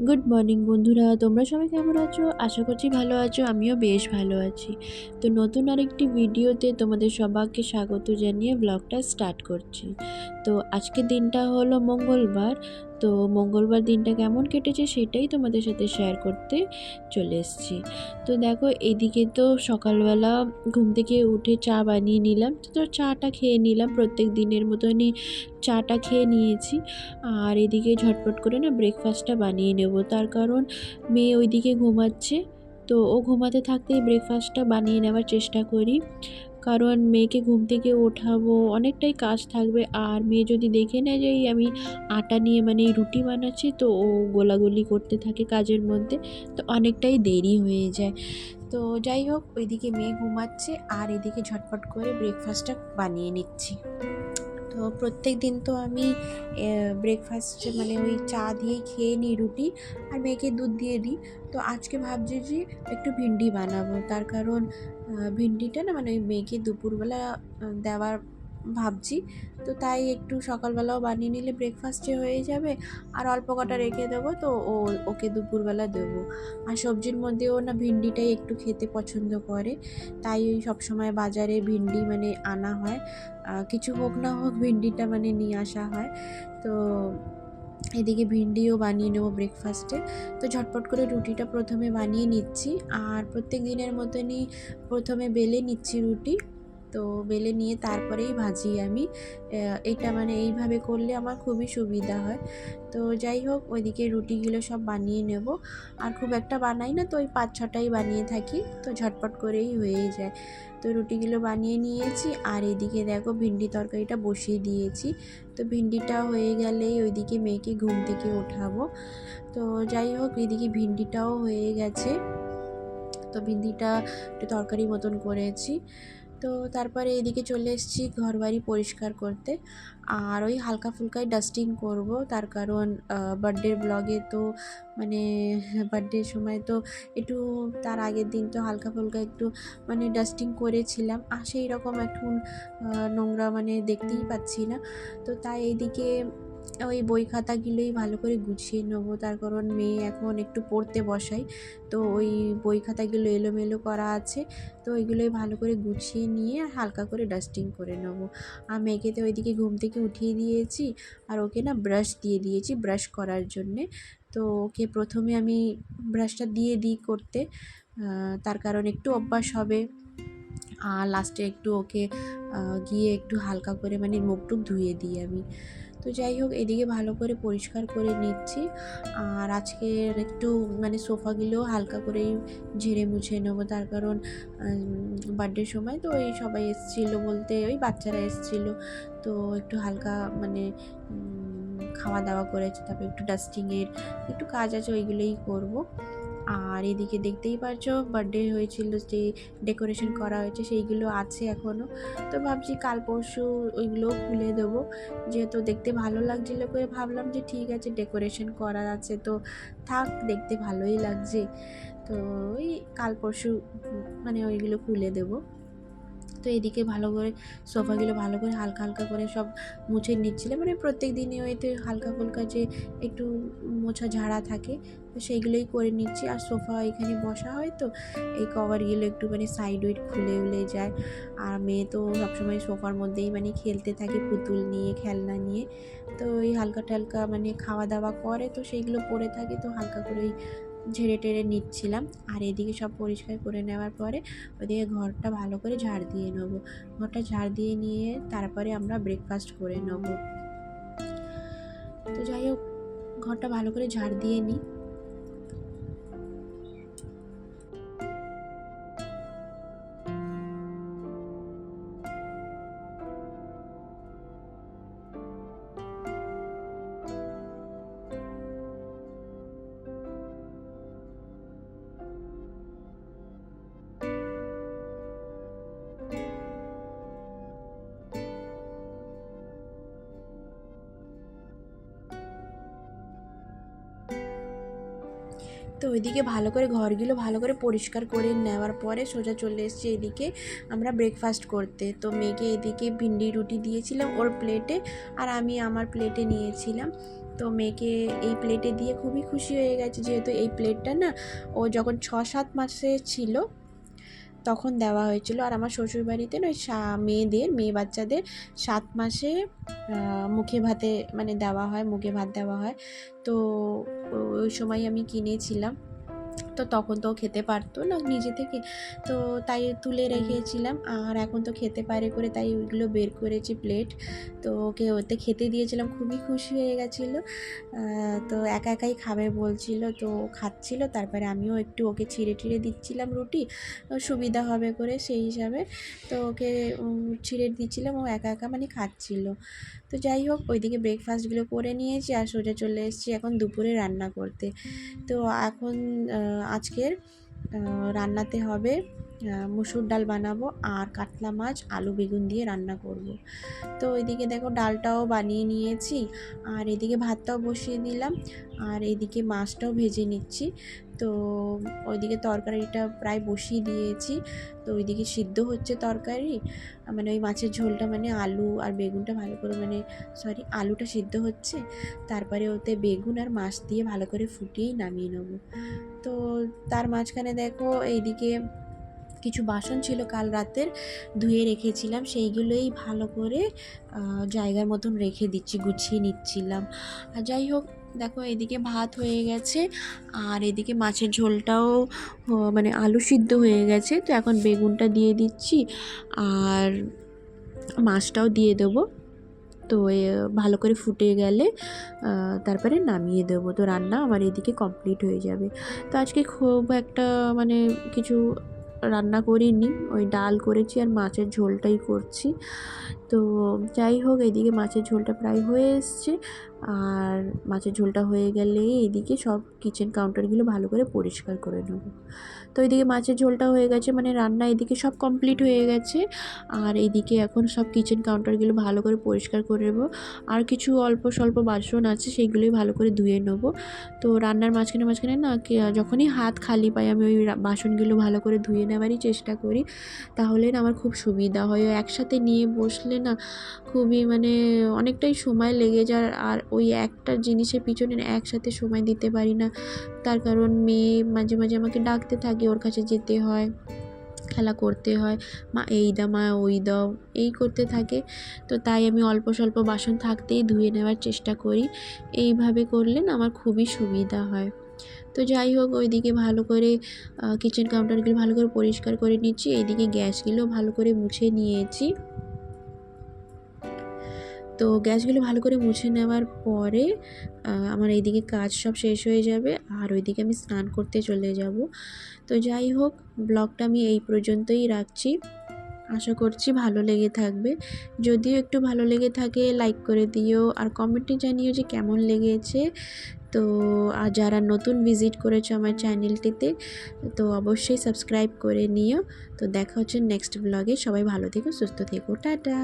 Good morning বন্ধুরা। তোমরা সবাই কেমন আছো? আশা করছি ভালো আছো, আমিও বেশ ভালো আছি। তো নতুন আরেকটি ভিডিওতে তোমাদের সবাইকে স্বাগত জানিয়ে ব্লগটা স্টার্ট করছি। তো আজকে দিনটা হলো মঙ্গলবার। তো মঙ্গলবার দিনটা কেমন কেটেছে সেটাই তোমাদের সাথে শেয়ার করতে চলে এসেছি। তো দেখো এদিকে তো সকালবেলা ঘুম থেকে উঠে চা বানিয়ে নিলাম। তো চাটা খেয়ে নিলাম, প্রত্যেক দিনের মতনই চাটা খেয়ে নিয়েছি। আর এদিকে ঝটপট করে না ব্রেকফাস্টটা বানিয়ে নেব। তার কারণ মেয়ে ওইদিকে ঘুমাচ্ছে। তো ও ঘুমাতে থাকতেই ব্রেকফাস্টটা বানিয়ে নেওয়ার চেষ্টা করি। কারণ মেয়েকে ঘুম থেকে ওঠাবো, অনেকটাই কাজ থাকবে। আর মেয়ে যদি দেখে নেয় যে আমি আটা নিয়ে মানে রুটি বানাচ্ছি, তো ও গোলাগুলি করতে থাকে কাজের মধ্যে, তো অনেকটাই দেরি হয়ে যায়। তো যাই হোক, ওইদিকে মেয়ে ঘুমাচ্ছে আর এদিকে ঝটপট করে ব্রেকফাস্টটা বানিয়ে নিচ্ছি। তো প্রত্যেক দিন তো আমি ব্রেকফাস্টে মানে ওই চা দিয়ে খেয়ে নিই রুটি আর মেয়েকে দুধ দিয়ে দিই। তো আজকে ভাবছি যে একটু ভিন্ডি বানাবো। তার কারণ ভিন্ডিটা না মানে ওই মেয়েকে দুপুরবেলা দেওয়ার ভাবছি। তো তাই একটু সকালবেলাও বানিয়ে নিলে ব্রেকফাস্টে হয়ে যাবে আর অল্প কটা রেখে দেবো তো ও, ওকে দুপুরবেলা দেবো। আর সবজির মধ্যেও না ভিন্ডিটাই একটু খেতে পছন্দ করে। তাই ওই সবসময় বাজারে ভিন্ডি মানে আনা হয়। কিছু হোক না হোক ভিন্ডিটা মানে নিয়ে আসা হয়। তো এদিকে ভিন্ডিও বানিয়ে নেব ব্রেকফাস্টে তো ঝটপট করে রুটিটা প্রথমে বানিয়ে নিচ্ছি। আর প্রত্যেক দিনের মতনই প্রথমে বেলে নিচ্ছি রুটি। তো বেলে নিয়ে তারপরেই ভাজি আমি। এটা মানে এইভাবে করলে আমার খুবই সুবিধা হয়। তো যাই হোক, ওইদিকে রুটিগুলো সব বানিয়ে নেব। আর খুব একটা বানাই না, তো ওই পাঁচ ছটাই বানিয়ে থাকি। তো ঝটপট করেই হয়ে যায়। তো রুটিগুলো বানিয়ে নিয়েছি। আর এদিকে দেখো ভিন্ডি তরকারিটা বসিয়ে দিয়েছি। তো ভিন্ডিটা হয়ে গেলেই ওইদিকে মেয়েকে ঘুম থেকে ওঠাবো। তো যাই হোক, এদিকে ভিন্ডিটাও হয়ে গেছে। তো ভিন্ডিটা একটু তরকারি মতন করেছি। তো তারপরে এদিকে চলে এসেছি ঘর বাড়ি পরিষ্কার করতে। আর ওই হালকা ফুলকায় ডাস্টিং করব। তার কারণ বার্থডের ব্লগে তো মানে বার্থডের সময় তো একটু, তার আগের দিন তো হালকা ফুলকা একটু মানে ডাস্টিং করেছিলাম। আর সেই রকম এখন নোংরা মানে দেখতেই পাচ্ছি না। তো তাই এইদিকে ওই বই খাতাগুলোই ভালো করে গুছিয়ে নেব। তার কারণ মেয়ে এখন একটু পড়তে বসাই তো ওই বই খাতাগুলো এলোমেলো করা আছে। তো ওইগুলোই ভালো করে গুছিয়ে নিয়ে আর হালকা করে ডাস্টিং করে নেব। আর মেয়েকে তো ওইদিকে ঘুম থেকে উঠিয়ে দিয়েছি। আর ওকে না ব্রাশ দিয়ে দিয়েছি ব্রাশ করার জন্যে। তো ওকে প্রথমে আমি ব্রাশটা দিয়ে দিই করতে। তার কারণ একটু অভ্যাস হবে। আর লাস্টে একটু ওকে গিয়ে একটু হালকা করে মানে মুখ টুক ধুয়ে দিই আমি। তো যাই হোক, এদিকে ভালো করে পরিষ্কার করে নিচ্ছি। আর আজকের একটু মানে সোফাগুলো হালকা করেই ঝেড়ে মুছে নেব। তার কারণ বার্থডের সময় তো ওই সবাই এসেছিল বলতে, ওই বাচ্চারা এসেছিল। তো একটু হালকা মানে খাওয়া দাওয়া করেছে। তারপর একটু ডাস্টিংয়ের একটু কাজ আছে, ওইগুলোই করব। আর এদিকে দেখতেই পারছ বার্থডে হয়েছিল, যে ডেকোরেশন করা হয়েছে, সেইগুলো আছে এখনও তো ভাবছি কাল পরশু ওইগুলো খুলে দেবো। যেহেতু দেখতে ভালো লাগছিল করে ভাবলাম যে ঠিক আছে ডেকোরেশন করা আছে তো থাক, দেখতে ভালোই লাগছে। তো ওই কাল পরশু মানে ওইগুলো খুলে দেবো। তো এদিকে ভালো করে সোফাগুলো ভালো করে হালকা হালকা করে সব মুছে নিচ্ছিলাম মানে প্রত্যেক দিনে ওইতে হালকা ফুলকা যে একটু মোছা ঝাড়া থাকে, তো সেইগুলোই করে নিচ্ছি। আর সোফা এখানে বসা হয় তো, এই কভারগুলো একটু মানে সাইড উইড খুলে উলে যায়। আর মেয়ে তো সবসময় সোফার মধ্যেই মানে খেলতে থাকে পুতুল নিয়ে, খেলনা নিয়ে। তো ওই হালকা টালকা মানে খাওয়া দাওয়া করে তো সেইগুলো পরে থাকে, তো হালকা করে ওই ঝেড়ে টেড়ে নিচ্ছিলাম। আর এদিকে সব পরিষ্কার করে নেওয়ার পরে ওদিকে ঘরটা ভালো করে ঝাড় দিয়ে নেব। ঘরটা ঝাড় দিয়ে নিয়ে তারপরে আমরা ব্রেকফাস্ট করে নেব। তো যাই হোক, ঘরটা ভালো করে ঝাড় দিয়ে নিই। তো ওইদিকে ভালো করে ঘরগুলো ভালো করে পরিষ্কার করে নেওয়ার পরে সোজা চলে এসেছি এদিকে আমরা ব্রেকফাস্ট করতে। তো মেয়েকে এদিকে ভিন্ডি রুটি দিয়েছিলাম ওর প্লেটে আর আমি আমার প্লেটে নিয়েছিলাম। তো মেয়েকে এই প্লেটে দিয়ে খুবই খুশি হয়ে গেছে যেহেতু এই প্লেটটা না ও যখন ছ সাত মাসে ছিল তখন দেওয়া হয়েছিল। আর আমার শ্বশুরবাড়িতে না মেয়েদের, মেয়ে বাচ্চাদের সাত মাসে মুখে ভাতে মানে দেওয়া হয়, মুখে ভাত দেওয়া হয়। তো ওই সময় আমি কিনেছিলাম। তো তখন তো ও খেতে পারতো না নিজে থেকে। তো তাই তুলে রেখেছিলাম। আর এখন তো খেতে পারে করে তাই ওইগুলো বের করেছি প্লেট তো ওকে ওতে খেতে দিয়েছিলাম খুবই খুশি হয়ে গেছিল। তো একা একাই খাবে বলছিল তো খাচ্ছিল। তারপরে আমিও একটু ওকে ছিঁড়ে টিড়ে দিচ্ছিলাম রুটি। সুবিধা হবে করে সেই হিসাবে। তো ওকে ছিঁড়ে দিচ্ছিলাম ও একা একা মানে খাচ্ছিল। তো যাই হোক, ওইদিকে ব্রেকফাস্টগুলো করে নিয়েছি আর সোজা চলে এসেছি এখন দুপুরে রান্না করতে। তো এখন আজকের রান্নাতে হবে মুসুর ডাল বানাবো আর কাতলা মাছ, আলু বেগুন দিয়ে রান্না করব। তো ওইদিকে দেখো ডালটাও বানিয়ে নিয়েছি আর এদিকে ভাতটাও বসিয়ে দিলাম আর এদিকে মাছটাও ভেজে নিচ্ছি। তো ওইদিকে তরকারিটা প্রায় বসিয়ে দিয়েছি। তো ওইদিকে সিদ্ধ হচ্ছে তরকারি। মানে ওই মাছের ঝোলটা মানে আলু আর বেগুনটা ভালো করে মানে সরি আলুটা সিদ্ধ হচ্ছে। তারপরে ওতে বেগুন আর মাছ দিয়ে ভালো করে ফুটিয়েই নামিয়ে নেব। তো তার মাঝখানে দেখো এইদিকে কিছু বাসন ছিল কাল রাতের, ধুয়ে রেখেছিলাম। সেইগুলোই ভালো করে জায়গার মতন রেখে দিচ্ছি, গুছিয়ে নিচ্ছিলাম। আর যাই হোক, দেখো এদিকে ভাত হয়ে গেছে, আর এদিকে মাছের ঝোলটাও মানে আলু সিদ্ধ হয়ে গেছে। তো এখন বেগুনটা দিয়ে দিচ্ছি, আর মাছটাও দিয়ে দেবো। তো ভালো করে ফুটে গেলে তারপরে নামিয়ে দেবো। তো রান্না আমার এদিকে কমপ্লিট হয়ে যাবে। তো আজকে খুব একটা মানে কিছু রান্না করিনি, ওই ডাল করেছি আর মাছের ঝোলটাই করছি। তো যাই হোক, এদিকে মাছের ঝোলটা প্রায় হয়ে এসছে। আর মাছের ঝোলটা হয়ে গেলে এদিকে সব কিচেন কাউন্টারগুলো ভালো করে পরিষ্কার করে নেব। তো এদিকে মাছের ঝোলটা হয়ে গেছে মানে রান্না এদিকে সব কমপ্লিট হয়ে গেছে। আর এদিকে এখন সব কিচেন কাউন্টারগুলো ভালো করে পরিষ্কার করে নেব। আর কিছু অল্প স্বল্প বাসন আছে, সেইগুলোই ভালো করে ধুয়ে নেব। তো রান্নার মাঝখানে মাঝখানে না যখনই হাত খালি পাই আমি ওই বাসনগুলো ভালো করে ধুয়ে নেওয়ারই চেষ্টা করি, তাহলে না আমার খুব সুবিধা হয়। একসাথে নিয়ে বসলে না খুবই মানে অনেকটাই সময় লেগে যায়। আর ওই একটা জিনিসের পিছনে একসাথে সময় দিতে পারি না। তার কারণ মেয়ে মাঝে মাঝে আমাকে ডাকতে থাকে, ওর কাছে যেতে হয়, খেলা করতে হয়, মা এই দাও, মা ওই দাও, এই করতে থাকে। তো তাই আমি অল্প স্বল্প বাসন থাকতেই ধুয়ে নেওয়ার চেষ্টা করি। এইভাবে করলে না আমার খুবই সুবিধা হয়। তো যাই হোক, ওইদিকে ভালো করে কিচেন কাউন্টারগুলো ভালো করে পরিষ্কার করে নিচ্ছি, এইদিকে গ্যাসগুলো ভালো করে মুছে নিয়েছি। তো গ্যাসগুলো ভালো করে মুছে নেওয়ার পরে আমার এইদিকে কাজ সব শেষ হয়ে যাবে আর ওইদিকে আমি স্নান করতে চলে যাব। তো যাই হোক, ব্লগটা আমি এই পর্যন্তই রাখছি। আশা করছি ভালো লেগে থাকবে। যদিও একটু ভালো লেগে থাকে লাইক করে দিও আর কমেন্টে জানিও যে কেমন লেগেছে। তো আর যারা নতুন ভিজিট করেছ আমার চ্যানেলটিতে তো অবশ্যই সাবস্ক্রাইব করে নিও। তো দেখা হচ্ছে নেক্সট ব্লগে সবাই ভালো থেকো, সুস্থ থেকো। টাটা!